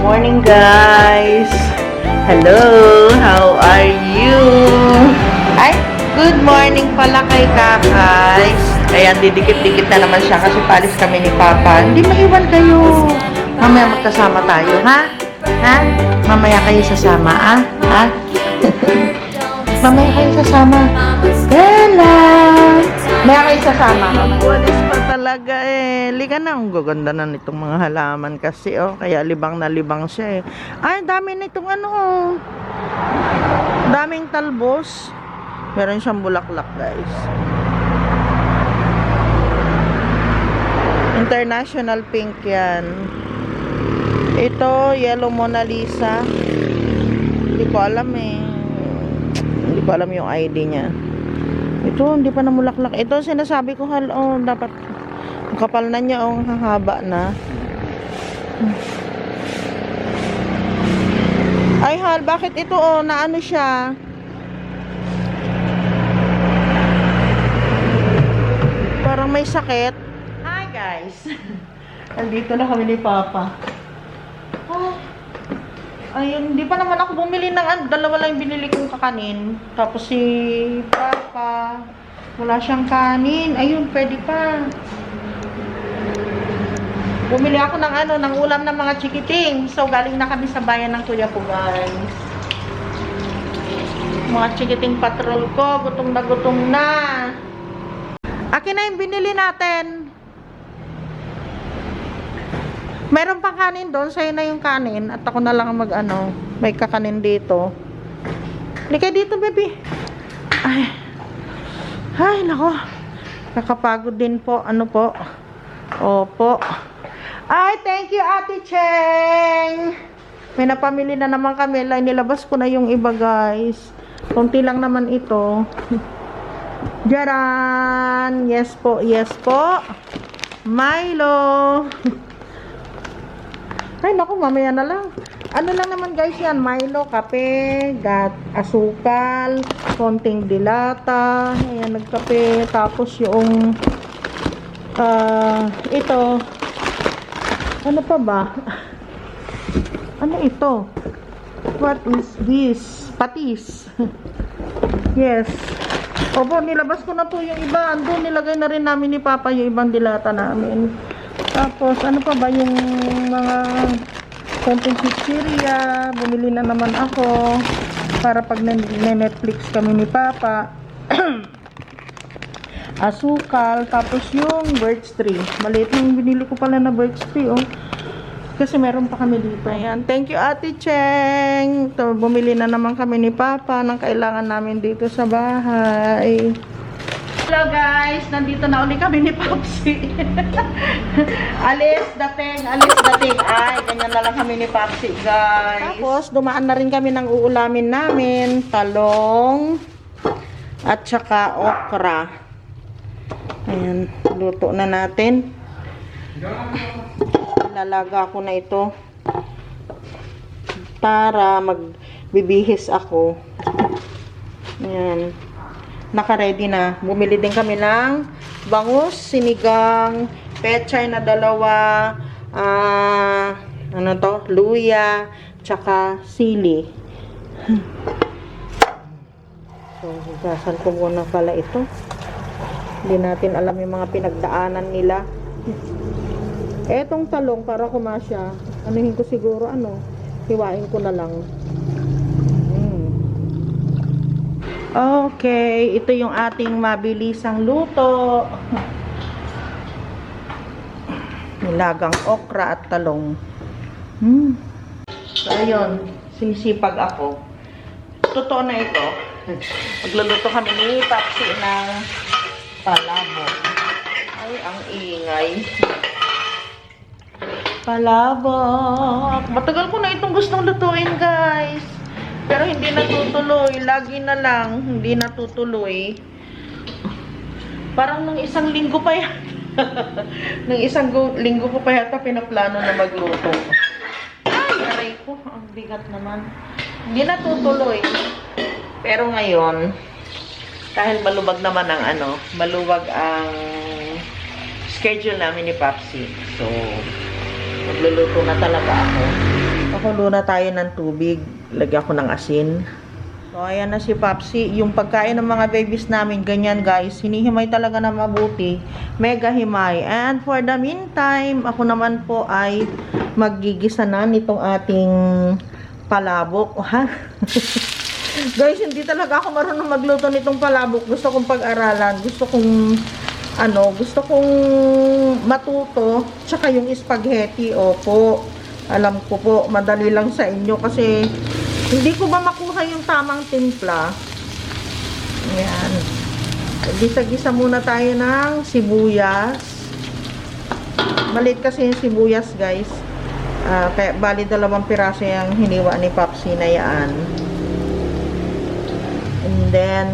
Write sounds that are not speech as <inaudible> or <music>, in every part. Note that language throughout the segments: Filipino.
morning guys! Hello! How are you? Ay, good morning pala kay Kakay. Ayan, didikit-dikit na naman siya kasi palis kami ni Papa. Hindi maiwan kayo. Mamaya magkasama tayo, ha? Ha? Mamaya kayo sasama, ah? Ha? <laughs> Mamaya kayo sasama. Bella! Mamaya kayo sasama. Walis pa talaga eh. Liga na. Ang gaganda na nitong mga halaman kasi oh. Kaya libang na libang siya eh. Ay, dami nitong ano oh. Daming talbos. Meron siyang bulaklak guys. International pink yan. Ito, yellow Mona Lisa. Hindi ko alam eh. Hindi ko alam yung ID niya. Ito, hindi pa namulaklak. Ito, sinasabi ko, hal, oh, dapat, kapal na niya, oh, hahaba na. Ay, hal, bakit ito, oh, naano siya? Parang may sakit. Hi, guys. <laughs> Andito na kami ni Papa. Oh. Ayun, hindi pa naman ako bumili ng ano, dalawa lang binili kong kakanin. Tapos si Papa, wala siyang kanin. Ayun, pwede pa. Bumili ako ng ano, ng ulam ng mga chikiting. So, galing na kami sa bayan ng Kuya Pugan. Mga chikiting patrol ko, gutom na gutom na. Akin na yung binili natin. Meron pang kanin doon, sa'yo na yung kanin. At ako na lang ang mag ano, may kakanin dito. Lika dito, baby. Ay. Ay, nako. Nakapagod din po. Ano po? Opo. Ay, thank you, Ate Cheng. May napamili na naman kami. Lai, nilabas ko na yung iba, guys. Kunti lang naman ito. Jaran! Yes po, yes po. Milo! Ay, naku, mamaya na lang. Ano lang naman guys yan, Milo, kape, gat, asukal, konting dilata, ayan, nagkape, tapos yung, ah, ito, ano pa ba? Ano ito? What is this? Patis. yes. Opo, nilabas ko na po yung iba. Andun, nilagay na rin namin ni Papa yung ibang dilata namin. Tapos, ano pa ba yung mga konting chichirya? Bumili na naman ako para pag na-Netflix kami ni Papa. <clears throat> Asukal. Tapos yung birch tree. Maliit yung binili ko pala na birch tree, oh. Kasi meron pa kami dito. Ayan. Thank you, Ate Cheng. To, bumili na naman kami ni Papa ng kailangan namin dito sa bahay. Hello guys, nandito na ulit kami ni Popsi. <laughs> alis dating, alis dating. Ay, ganyan na lang kami ni Popsi, guys. Tapos, dumaan na rin kami ng uulamin namin. Talong at saka okra. Ayan, luto na natin. Lalaga ko na ito para magbibihis ako. Ayan naka-ready na. Bumili din kami ng bangus, sinigang, pechay na dalawa, ah, ano to, luya, tsaka sili. So, hugasan ko muna pala ito. Hindi natin alam yung mga pinagdaanan nila. Etong talong para kumasya, anuhin ko siguro ano, hiwain ko na lang. Mm. Okay, ito yung ating mabilisang luto. Nilagang okra at talong. Hmm. So, ayun. Sinisipag ako. Totoo na ito. Magluluto kami ni Papsi ng palabo. Ay, ang ingay. Palabok. Matagal ko na itong gustong lutuin, guys. Pero hindi natutuloy. Lagi na lang, hindi natutuloy. Parang nung isang linggo pa yan. <laughs> nung isang linggo ko pa yata pinaplano na magluto. Ay, aray ko. Ang bigat naman. Hindi natutuloy. Pero ngayon, dahil malubag naman ang ano, maluwag ang schedule namin ni Papsi. So, magluluto na talaga ako. Pakulo na tayo ng tubig. Lagyan ko ng asin. So, ayan na si Papsi. Yung pagkain ng mga babies namin, ganyan guys. Hinihimay talaga na mabuti. Mega himay. And for the meantime, ako naman po ay magigisa na nitong ating palabok. <laughs> Ha? Guys, hindi talaga ako marunong magluto nitong palabok. Gusto kong pag-aralan. Gusto kong ano, gusto kong matuto. Tsaka yung spaghetti. Opo. Alam ko po, madali lang sa inyo kasi hindi ko ba makuha yung tamang timpla? Ayan. Gisa-gisa muna tayo ng sibuyas. Malit kasi yung sibuyas, guys. Ah, kaya bali dalawang piraso yung hiniwa ni Papsi na yan. And then,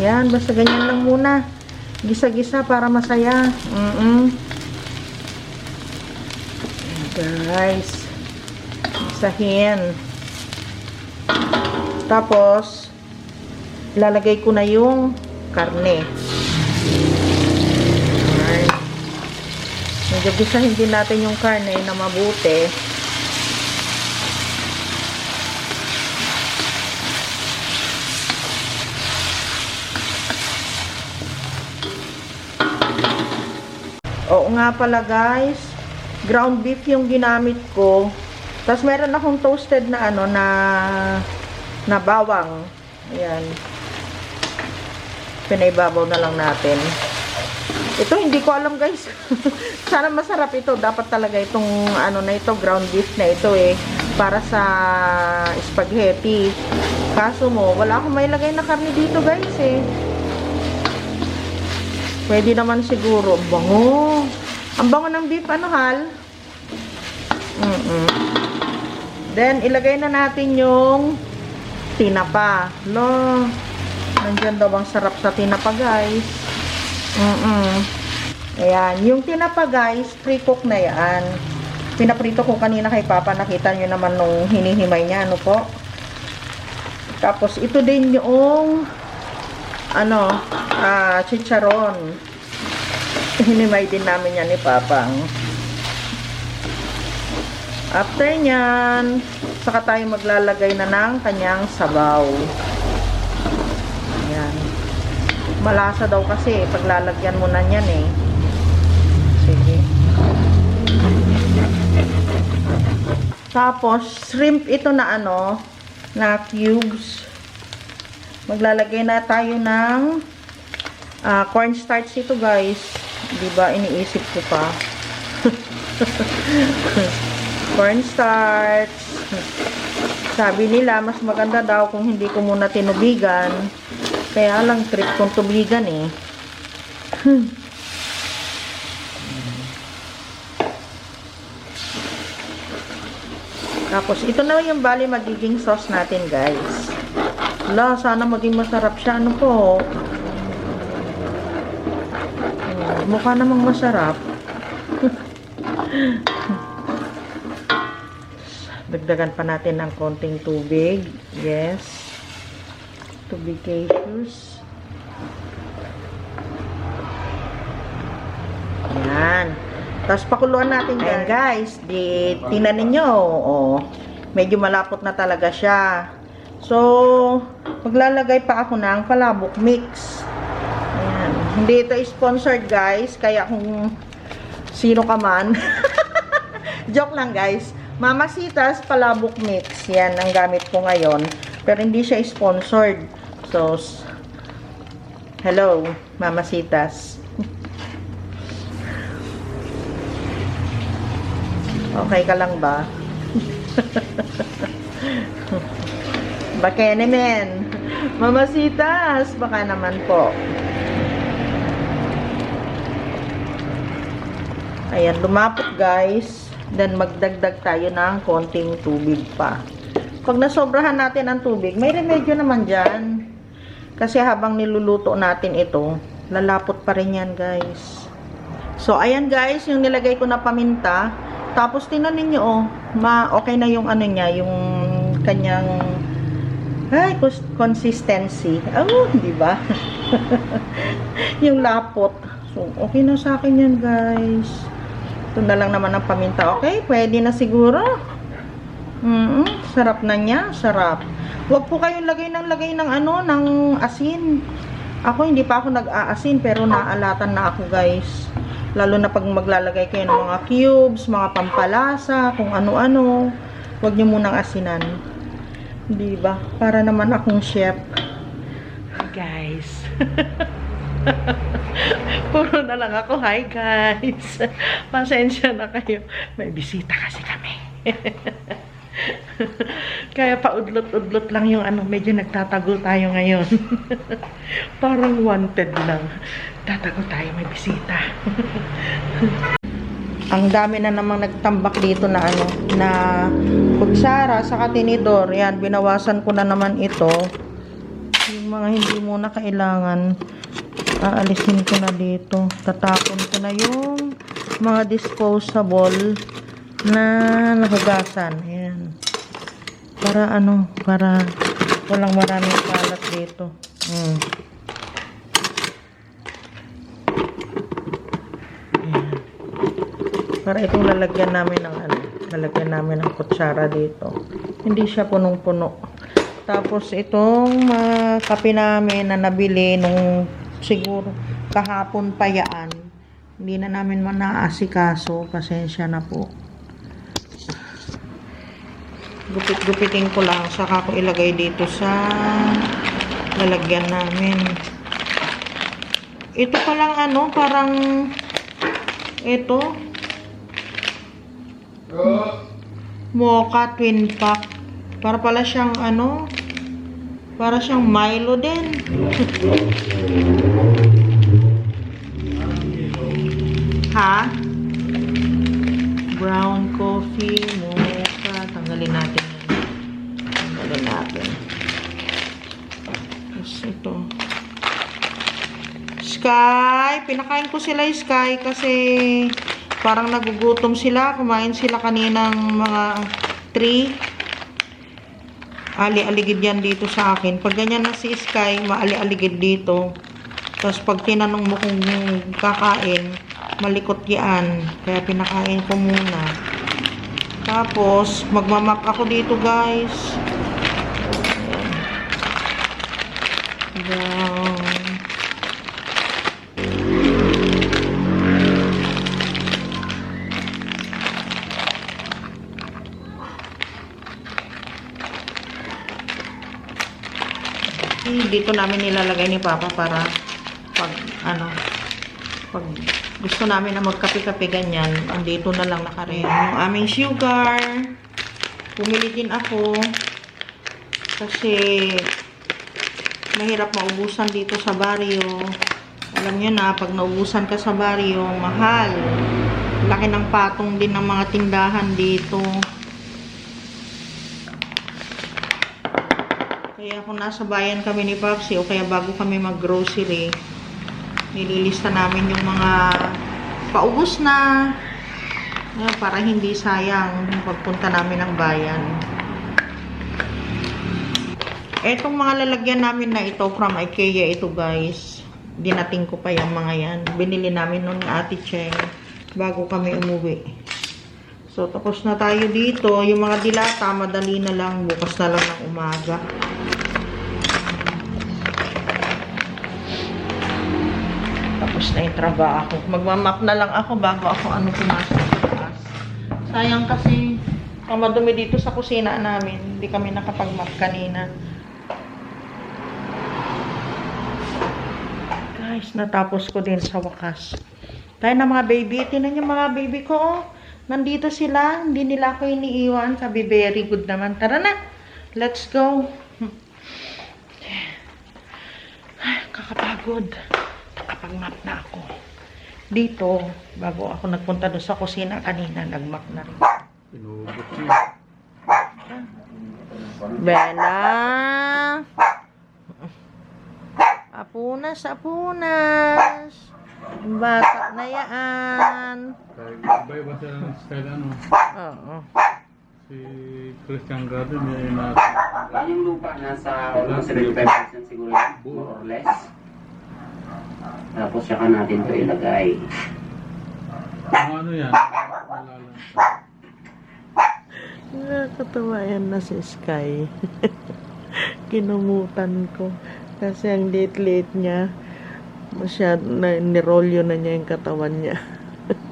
yan, basta ganyan lang muna. Gisa-gisa para masaya. Mm-mm. Guys, gisahin. Tapos, lalagay ko na yung karne. Alright. Medyo gisahin din natin yung karne na mabuti. Oo nga pala guys, ground beef yung ginamit ko. Tapos meron akong toasted na ano na na bawang. Ayan. Pinaibabaw na lang natin. Ito hindi ko alam guys. <laughs> Sana masarap ito. Dapat talaga itong ano na ito, ground beef na ito eh. Para sa spaghetti. Kaso mo, wala akong mailagay na karne dito guys eh. Pwede naman siguro. Ang bango. Ang bango ng beef. Ano hal? Mm -mm. Then, ilagay na natin yung tinapa. Lo, nandyan daw ang sarap sa tinapa, guys. Mm -mm. Ayan. Yung tinapa, guys, pre-cook na yan. Pinaprito ko kanina kay Papa. Nakita nyo naman nung hinihimay niya. Ano po? Tapos, ito din yung ano, ah, chicharon. Hinimay din namin yan ni Papang. After nyan, saka tayo maglalagay na ng kanyang sabaw. Ayan. Malasa daw kasi, paglalagyan mo na yan eh. Sige. Tapos, shrimp ito na ano, na cubes. Maglalagay na tayo ng ah, cornstarch ito guys. 'Di ba iniisip ko pa. <laughs> cornstarch. Sabi nila mas maganda daw kung hindi ko muna tinubigan. Kaya lang trip kong tubigan eh. <laughs> Tapos ito na yung bali magiging sauce natin guys. Wala, sana maging masarap siya. Ano po? Hmm, mukha namang masarap. <laughs> Dagdagan pa natin ng konting tubig. Yes. Tubig cashews. Yan. Tapos pakuluan natin guys. guys, di tingnan ninyo. Oh, medyo malapot na talaga siya. So, maglalagay pa ako ng palabok mix. Ayan. Hindi ito sponsored guys. Kaya kung sino ka man. <laughs> Joke lang guys. Mamasitas palabok mix. Yan ang gamit ko ngayon. Pero hindi siya sponsored. So, hello, Mamasitas. <laughs> Okay ka lang ba? <laughs> Baka naman. Mamasitas, baka naman po. Ayan, lumapot guys. Then magdagdag tayo ng konting tubig pa. Pag nasobrahan natin ang tubig, may remedyo naman dyan. Kasi habang niluluto natin ito, lalapot pa rin yan guys. So, ayan guys, yung nilagay ko na paminta. Tapos, tinan ninyo, oh, ma okay na yung ano niya, yung kanyang ay, cons- consistency. Oh, di ba? <laughs> yung lapot. So, okay na sa akin yan, guys. Ito na lang naman ang paminta. Okay, pwede na siguro. Hmm. Sarap na niya, sarap. Huwag po kayong lagay ng lagay ng ano, ng asin. Ako hindi pa ako nag-aasin pero naalatan na ako guys. Lalo na pag maglalagay kayo ng mga cubes, mga pampalasa, kung ano-ano. Huwag niyo munang asinan. Di ba? Para naman akong chef. Guys. <laughs> Puro na lang ako. Hi guys. Pasensya na kayo. May bisita kasi kami. <laughs> Kaya paudlot-udlot lang yung ano, medyo nagtatagol tayo ngayon. <laughs> Parang wanted lang. Tatagol tayo, may bisita. Ang dami na namang nagtambak dito na ano, na kutsara sa tinidor. Yan, binawasan ko na naman ito. Yung mga hindi muna kailangan, aalisin ko na dito. Tatapon ko na yung mga disposable na nahugasan. Ayan. Para ano, para walang maraming kalat dito. Mm. Para itong lalagyan namin ng ano, lalagyan namin ng kutsara dito. Hindi siya punong-puno. Tapos itong mga kape namin na nabili nung siguro kahapon pa yaan. Hindi na namin man naaasikaso. Pasensya na po. Gupit-gupitin ko lang. Saka ko ilagay dito sa lalagyan namin. Ito pa lang ano, parang ito. Mocha twin pack. Para pala siyang ano, para siyang Milo din. <laughs> ha? Brown coffee, mocha. Tanggalin natin yan. Tanggalin natin. Tapos ito. Sky! Pinakain ko sila Sky kasi parang nagugutom sila. Kumain sila kaninang mga 3. Ali-aligid yan dito sa akin. Pag ganyan na si Sky, maali-aligid dito. Tapos pag tinanong mo kung kakain, malikot yan. Kaya pinakain ko muna. Tapos, magmamap ako dito guys. Dito namin nilalagay ni Papa para pag ano pag gusto namin na magkape-kape ganyan, andito na lang nakarehan yung aming sugar. Pumili din ako kasi mahirap maubusan dito sa baryo. Alam nyo na, pag naubusan ka sa baryo, mahal. Laki ng patong din ng mga tindahan dito. Kaya kung nasa bayan kami ni Papsi o kaya bago kami mag-grocery, nililista namin yung mga paubos na para hindi sayang yung pagpunta namin ng bayan. Etong mga lalagyan namin na ito from IKEA ito guys. Dinating ko pa yung mga yan. Binili namin noon ni Ate Cheng bago kami umuwi. So, tapos na tayo dito. Yung mga dilata, madali na lang. Bukas na lang ng umaga. Tapos na yung trabaho. Magmamap na lang ako bago ako ano pumasok sa taas. Sayang kasi madumi dito sa kusina namin. Hindi kami nakapag-map kanina. Guys, natapos ko din sa wakas. Tayo na mga baby. Tinan niyo mga baby ko. Oh. Nandito sila. Hindi nila ako iniiwan. Sabi, very good naman. Tara na. Let's go. Ay, kakapagod. Nakapag-map na ako. Dito, bago ako nagpunta doon sa kusina kanina, nag-map na rin. Pinubot niya. Bella! Apunas, apunas! Bata na yan. Iba-iba ng style ano. Oo. Si Christian Garden may na Yan yung lupa nasa almost 75% siguro yan, more or less. Tapos saka natin to ilagay. Kung ano yan. Nakakatawa yan na si Sky. <laughs> Kinumutan ko. Kasi ang late-late niya, masyad na nirolyo na niya yung katawan niya.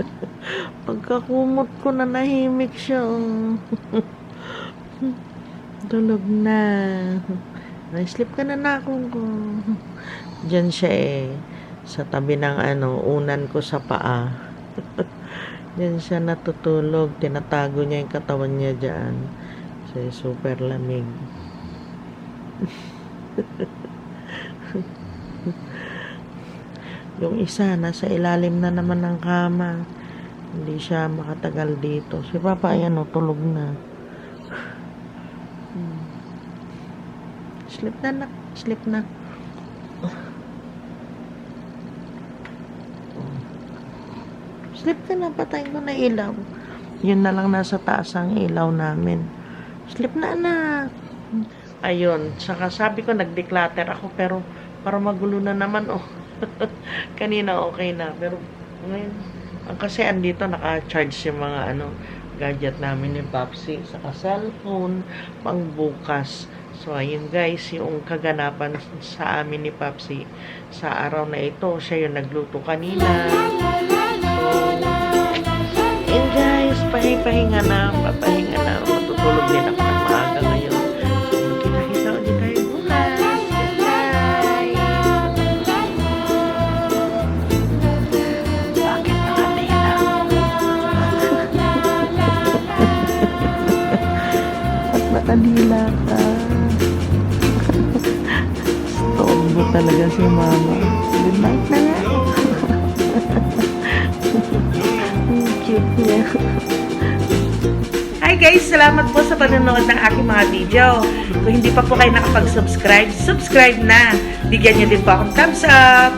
<laughs> Pagkakumot ko na nahimik siya. oh. <laughs> Tulog na. Ay, sleep ka na na akong ko. Diyan siya eh. Sa tabi ng ano, unan ko sa paa. <laughs> Diyan siya natutulog. Tinatago niya yung katawan niya dyan. Kasi super lamig. <laughs> yung isa, nasa ilalim na naman ng kama. Hindi siya makatagal dito. Si Papa, ayan o, tulog na. <sighs> Hmm. Sleep na, nak. Sleep na. Sleep ka na, patayin ko na ilaw. Yun na lang nasa taas ang ilaw namin. Sleep na, anak. Ayun, saka sabi ko nag-declutter ako pero para magulo na naman oh. <laughs> Kanina okay na pero ngayon ang kasi andito naka-charge yung mga ano gadget namin ni Papsi saka cellphone pang bukas. So ayun guys, yung kaganapan sa amin ni Papsi sa araw na ito, siya yung nagluto kanina. So, and guys, pahinga na, papahinga na. Matutulog din ako ng maaga ngayon. Tombo talaga si mama. Good night na nga. Guys! Salamat po sa panonood ng aking mga video. Kung hindi pa po kayo nakapag-subscribe, subscribe na. Bigyan niyo din po akong thumbs up.